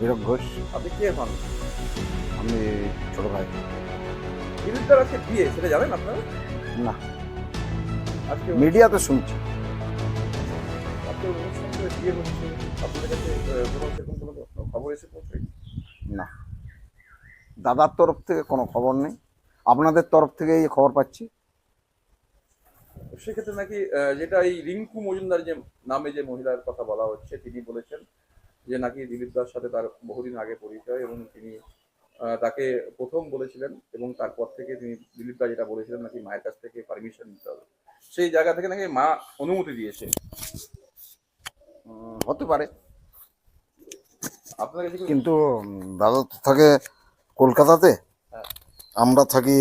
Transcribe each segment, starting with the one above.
হীরক ঘোষ। আপনি কে হন? আমি ছোট ভাই। বিরুদ্ধার আছে বিয়ে সেটা জানেন আপনারা? না। আজকে শুনছি। আজকে অনুষ্ঠান করে বিয়ে হচ্ছে আপনাদের কাছে কোনো সেরকম কোনো খবর এসে পৌঁছে না। দাদার তরফ থেকে কোনো খবর নেই। আপনাদের তরফ থেকে এই খবর পাচ্ছি। সেক্ষেত্রে নাকি যেটা এই রিঙ্কু মজুমদার যে নামে যে মহিলার কথা বলা হচ্ছে তিনি বলেছেন যে নাকি দিলীপ দার সাথে তার বহুদিন আগে পরিচয় এবং তিনি তাকে প্রথম বলেছিলেন এবং তারপর থেকে তিনি দিলীপ দা যেটা বলেছিলেন নাকি মায়ের কাছ থেকে পারমিশন নিতে হবে। সেই জায়গা থেকে নাকি মা অনুমতি দিয়েছে। হতে পারে। আপনার কাছে কিন্তু দাদা তো থাকে কলকাতাতে। হ্যাঁ। আমরা থাকি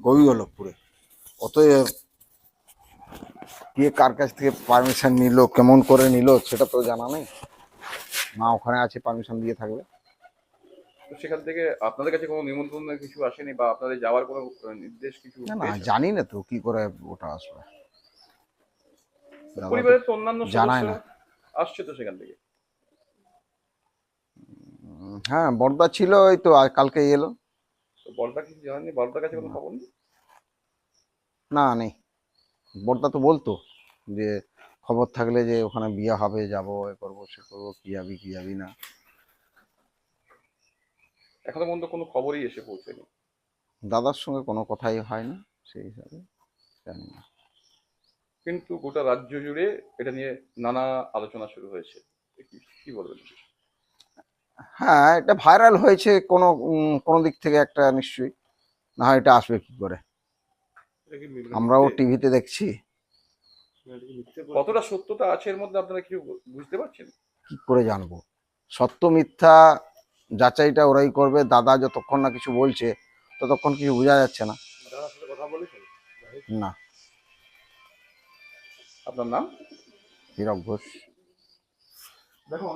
গোবিগোলকপুরে অতএব কে কার কাছ থেকে পারমিশন নিল কেমন করে নিল সেটা তো জানা নেই। মা ওখানে আছে পারমিশন দিয়ে থাকবে তো সেখান থেকে আপনাদের কাছে কোনো নিমন্ত্রণ কিছু আসেনি বা আপনাদের যাওয়ার কোনো নির্দেশ কিছু না না জানি না তো কি করে ওটা আসবে। পরিবারের তো অন্যান্য জানায় সদস্য আসছে তো সেখান থেকে? হ্যাঁ বর্দা ছিল ওই তো কালকে এলো। তো বড়দা কিছু জানাননি? বড়দার কাছে কোনো খবর নেই? না নেই। বর্দা তো বলতো যে খবর থাকলে যে ওখানে বিয়ে হবে যাব এ করব সে করব কি যাবি কি যাবি না। এখনও পর্যন্ত কোনো খবরই এসে পৌঁছেনি। দাদার সঙ্গে কোনো কথাই হয় না সেই হিসাবে জানি না। কিন্তু গোটা রাজ্য জুড়ে এটা নিয়ে নানা আলোচনা শুরু হয়েছে। কি- বলবেন? হ্যাঁ এটা ভাইরাল হয়েছে কোনো কোনো দিক থেকে একটা নিশ্চয়ই। না হয় এটা আসবে কি করে? আমরাও টিভিতে দেখছি। কতটা সত্যতা আছে এর মধ্যে আপনারা কিছু বুঝতে পারছেন? কি করে জানব? সত্য মিথ্যা যাচাইটা ওরাই করবে দাদা যতক্ষণ না কিছু বলছে ততক্ষণ কিছু বোঝা যাচ্ছে না। বলেছেন? না। আপনার নাম? হীরক ঘোষ। দেখো